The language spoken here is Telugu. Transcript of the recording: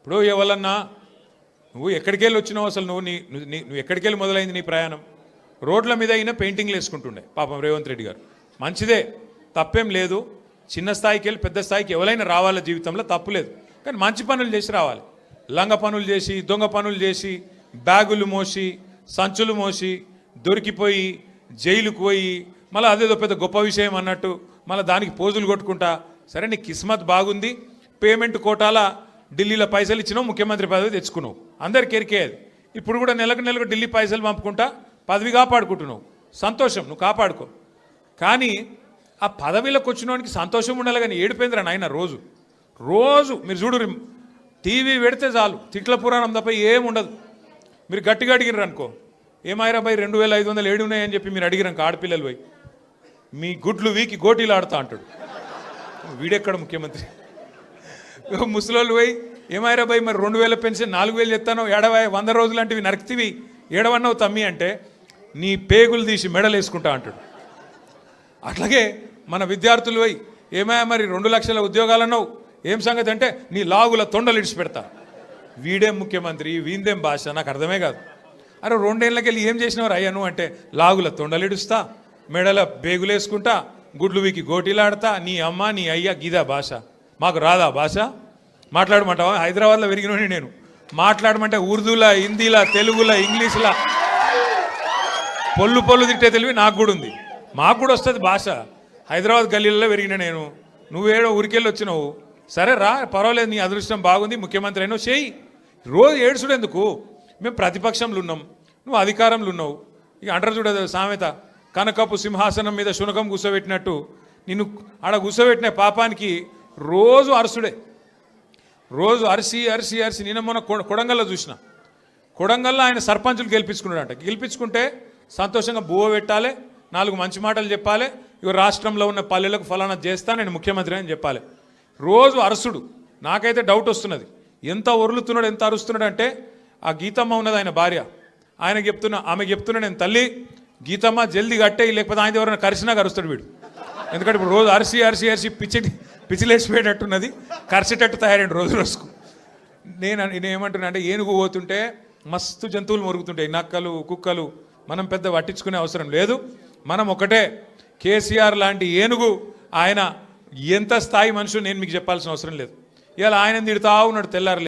ఇప్పుడు ఎవరన్నా నువ్వు ఎక్కడికి వెళ్ళి వచ్చినావు అసలు? నువ్వు నీ నీ- నువ్వు ఎక్కడికి వెళ్ళి మొదలైంది నీ ప్రయాణం? రోడ్ల మీద అయినా పెయింటింగ్లు వేసుకుంటుండే పాపం రేవంత్ రెడ్డి గారు. మంచిదే తప్పేం లేదు. చిన్న స్థాయికి వెళ్ళి పెద్ద స్థాయికి ఎవరైనా రావాలి జీవితంలో తప్పు లేదు. కానీ మంచి పనులు చేసి రావాలి. లంగ పనులు చేసి దొంగ పనులు చేసి బ్యాగులు మోసి సంచులు మోసి దొరికిపోయి జైలుకు పోయి మళ్ళీ అదేదో పెద్ద గొప్ప విషయం అన్నట్టు మళ్ళీ దానికి పోజులు కొట్టుకుంటా. సరే నీ కిస్మత్ బాగుంది. పేమెంట్ కోటాల ఢిల్లీలో పైసలు ఇచ్చినావు ముఖ్యమంత్రి పదవి తెచ్చుకున్నావు. అందరికి ఎరికేది ఇప్పుడు కూడా నెలకు నెలకు ఢిల్లీ పైసలు పంపుకుంటా పదవి కాపాడుకుంటున్నావు. సంతోషం నువ్వు కాపాడుకో. కానీ ఆ పదవిలోకి వచ్చినోనికి సంతోషం ఉండాలి కానీ ఏడిపోయిందిరా నాయన రోజు. రోజు మీరు చూడు టీవీ పెడితే చాలు తిట్ల పురాణం తప్ప ఏం ఉండదు. మీరు గట్టిగా అడిగినారు అనుకో ఏమైరా బై రెండు వేల ఐదు వందలు ఏడు ఉన్నాయని చెప్పి మీరు అడిగిరంక ఆడపిల్లలు పోయి మీ గుడ్లు వీకి గోటీలు ఆడుతా అంటాడు. వీడెక్కడ ముఖ్యమంత్రి? ముసలోళ్ళు పోయి ఏమైరా భయ్ మరి రెండు వేల పెన్షన్ నాలుగు వేలు చెప్తాను ఏడవ వంద రోజులు లాంటివి నరికితివి. ఏడవన్నావు తమ్మి అంటే నీ పేగులు తీసి మెడలు వేసుకుంటా అంటాడు. అట్లాగే మన విద్యార్థులు పోయి ఏమయ్యా మరి రెండు లక్షల ఉద్యోగాలన్నావు ఏం సంగతి అంటే నీ లాగుల తొండలు ఇడిచిపెడతా. వీడేం ముఖ్యమంత్రి వీందేం భాష నాకు అర్థమే కాదు. అరే రెండేళ్ళకెళ్ళి ఏం చేసినవారు అయ్యాను అంటే లాగుల తొండలు ఇడుస్తా మెడల బేగులేసుకుంటా గుడ్లు వీకి గోటీలాడతా నీ అమ్మ నీ అయ్య గీదా భాష. మాకు రాదా భాష? మాట్లాడమంటావా? హైదరాబాద్లో పెరిగినోని నేను. మాట్లాడమంటే ఉర్దూలా హిందీలా తెలుగులా ఇంగ్లీష్లా. పొల్లు పొల్లు తిట్టే తెలివి నాకు కూడా ఉంది. మాకు కూడా వస్తుంది భాష. హైదరాబాద్ గల్లీలలో పెరిగిన నేను. నువ్వేడో ఊరికెళ్ళి వచ్చినావు. సరే రా పర్వాలేదు నీ అదృష్టం బాగుంది ముఖ్యమంత్రి అయినావు చేయి. రోజు ఏడుచుడు ఎందుకు? మేము ప్రతిపక్షంలో ఉన్నాం. నువ్వు అధికారంలో ఉన్నావు. ఇక అంటారు చూడదు సామెత. కనకపు సింహాసనం మీద శునకం కూర్చోబెట్టినట్టు నిన్ను ఆడ కూర్చోబెట్టిన పాపానికి రోజు అరసుడే. రోజు అరిసి అరిసి అరిసి. నిన్న మొన్న కొడంగల్లో చూసిన. కొడంగల్లో ఆయన సర్పంచులు గెలిపించుకున్నాడంట. గెలిపించుకుంటే సంతోషంగా బువ్వ పెట్టాలి నాలుగు మంచి మాటలు చెప్పాలి ఇక రాష్ట్రంలో ఉన్న పల్లెలకు ఫలానా చేస్తా నేను ముఖ్యమంత్రి అని చెప్పాలి. రోజు అరసుడు. నాకైతే డౌట్ వస్తున్నది. ఎంత ఒరులుతున్నాడు ఎంత అరుస్తున్నాడు అంటే ఆ గీతమ్మ ఉన్నది ఆయన భార్య. ఆయన చెప్తున్న ఆమె చెప్తున్నా నేను తల్లి గీతమ్మ జల్ది కట్టేయి లేకపోతే ఆయన ఎవరైనా కరిసినా కరుస్తాడు వీడు. ఎందుకంటే ఇప్పుడు రోజు అరిసి అరిసి అరిసి పిచ్చి పిచ్చిలేసిపోయేటట్టున్నది కరిసేటట్టు తయారైంది రోజు రోజుకు. నేను నేను ఏమంటున్నా అంటే ఏనుగు పోతుంటే మస్తు జంతువులు మొరుగుతుంటాయి నక్కలు కుక్కలు మనం పెద్ద పట్టించుకునే అవసరం లేదు. మనం ఒకటే కేసీఆర్ లాంటి ఏనుగు ఆయన ఎంత స్థాయి మనుషులు నేను మీకు చెప్పాల్సిన అవసరం లేదు. ఇలా ఆయన తిడుతా ఉన్నాడు తెల్లారు